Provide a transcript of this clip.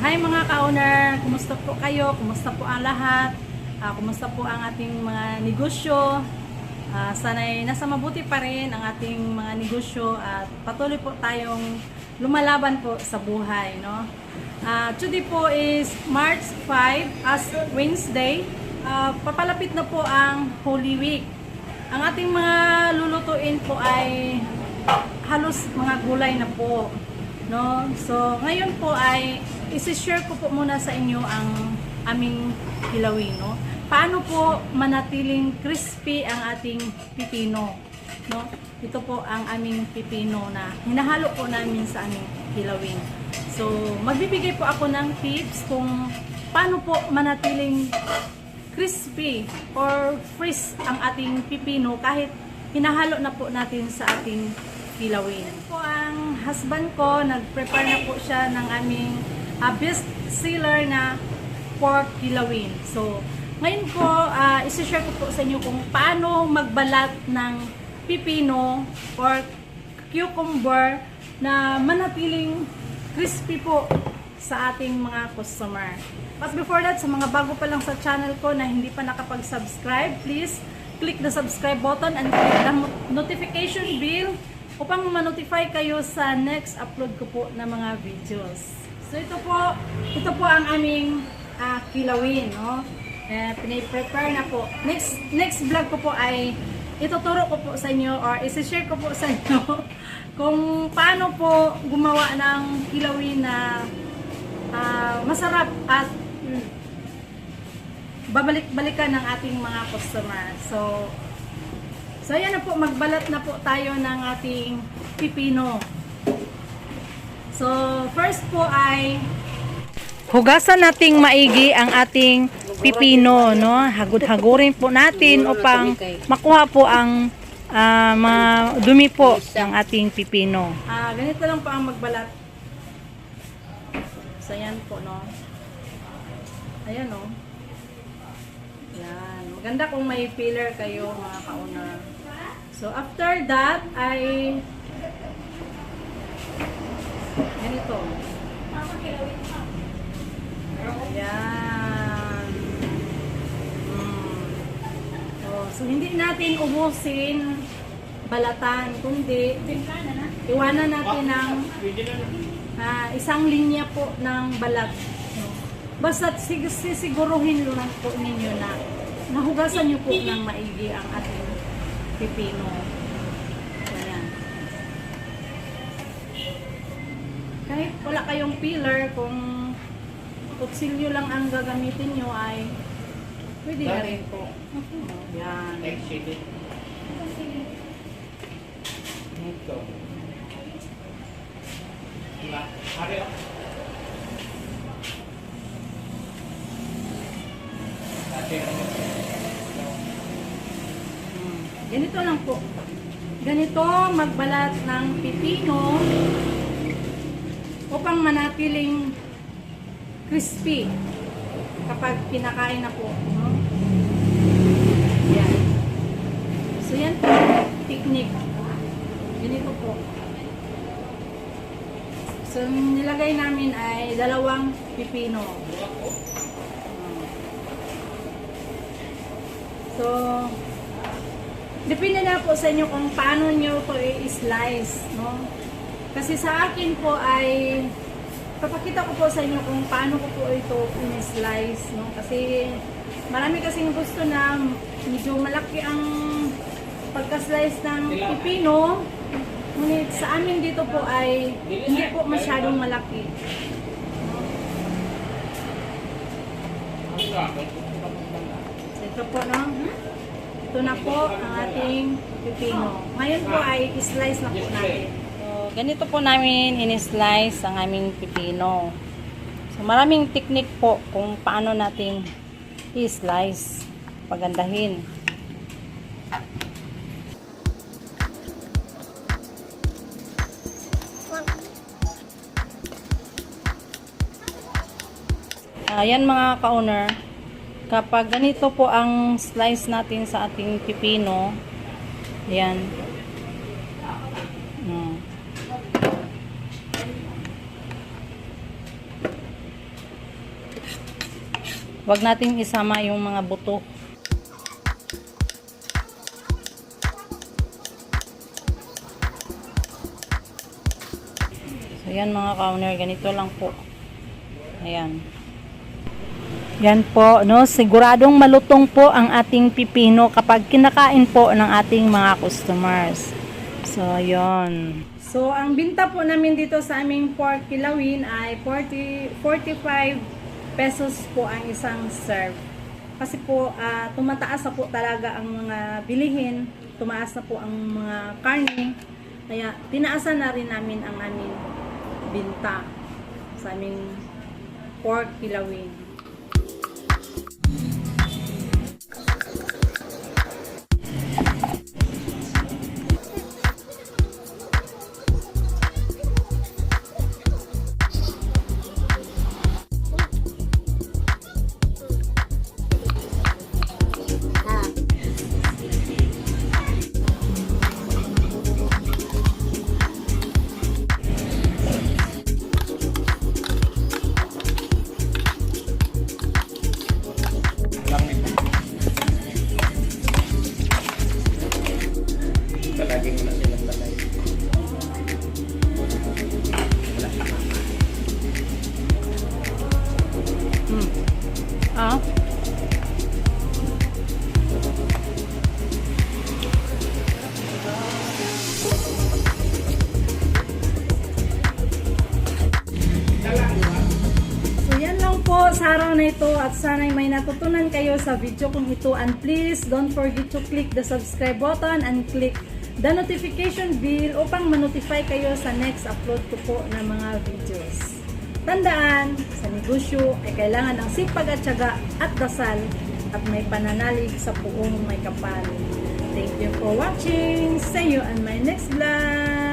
Hi mga ka-owner, kumusta po kayo? Kumusta po ang lahat? Ah, kumusta po ang ating mga negosyo? Ah, sana'y nasa mabuti pa rin ang ating mga negosyo at patuloy po tayong lumalaban po sa buhay, no? Ah, today po is March 5 as Wednesday. Ah, papalapit na po ang Holy Week. Ang ating mga lulutuin po ay halos mga gulay na po. No? So, ngayon po ay isi-share ko po muna sa inyo ang aming hilawin, no? Paano po manatiling crispy ang ating pipino, no? Ito po ang aming pipino na hinahalo po namin sa aming hilawin. So, magbibigay po ako ng tips kung paano po manatiling crispy or freeze ang ating pipino kahit hinahalo na po natin sa ating kilawin. Yan po ang husband ko, nag-prepare na po siya ng aming uh, best seller na pork kilawin. So, ngayon ko, uh, isi-share ko po sa inyo kung paano magbalat ng pipino or cucumber na manatiling crispy po sa ating mga customer. But before that, sa mga bago pa lang sa channel ko na hindi pa nakapag-subscribe, please click the subscribe button and click the notification bell upang ma-notify kayo sa next upload ko po na mga videos. So ito po, ito po ang aming ah, kilawin, no? Eh, pinay-prepare na po. Next next vlog ko po ay ituturo ko po sa inyo or isi-share ko po sa inyo kung paano po gumawa ng kilawin na ah, masarap at mm, babalik-balikan ng ating mga customer. So, so ayan na po, magbalat na po tayo ng ating pipino. So, first po ay hugasan nating maigi ang ating pipino, no? Hagod-hagurin po natin upang makuha po ang ah, mga dumi po ng ating pipino. Ah, ganito lang po ang magbalat. So, yan po, no? Ayan, no? Yan. Maganda kung may filler kayo, mga ka-owner. So, after that, ay ganito. Ayan. Mm. Oh, so, hindi natin ubusin balatan, kundi iwanan natin ng ah, isang linya po ng balat. Basta sig- sisiguruhin lang po ninyo na nahugasan nyo po ng maigi ang ating pipino. Ayan. Kahit wala kayong peeler, kung kutsilyo lang ang gagamitin nyo ay pwede na rin po. Yan. Ito. Diba? Ari, oh. Ganito lang po. Ganito magbalat ng pipino upang manatiling crispy kapag pinakain na po. No? Yan. So yan po, technique. Ganito po. So nilagay namin ay dalawang pipino. So, Depende na po sa inyo kung paano nyo ito i-slice, no? Kasi sa akin po ay papakita ko po sa inyo kung paano ko po ito i-slice, no? Kasi marami kasing gusto na medyo malaki ang pagka-slice ng pipino. Ngunit sa amin dito po ay hindi po masyadong malaki. Ito po, no? Ito na po ang ating pipino. Ngayon po ay slice na po natin. So, ganito po namin in-slice ang aming pipino. So, maraming technique po kung paano natin i-slice. Pagandahin. Ayan mga ka-owner, kapag ganito po ang slice natin sa ating pipino, ayan. Mm. Huwag natin isama yung mga buto. So, yan mga counter. Ganito lang po. Ayan. Yan po, no? Siguradong malutong po ang ating pipino kapag kinakain po ng ating mga customers. So, yon. So, ang binta po namin dito sa aming pork kilawin ay 40, 45 pesos po ang isang serve. Kasi po, ah, tumataas na po talaga ang mga bilihin. Tumaas na po ang mga karne. Kaya, tinaasan na rin namin ang aming binta sa aming pork kilawin. Ah? Lang po sa araw na ito at sana'y may natutunan kayo sa video kong ito and please don't forget to click the subscribe button and click the notification bell upang ma-notify kayo sa next upload ko po ng mga videos. Tandaan, negosyo ay kailangan ng sipag at tiyaga at dasal at may pananalig sa puong may kapal. Thank you for watching. See you on my next vlog.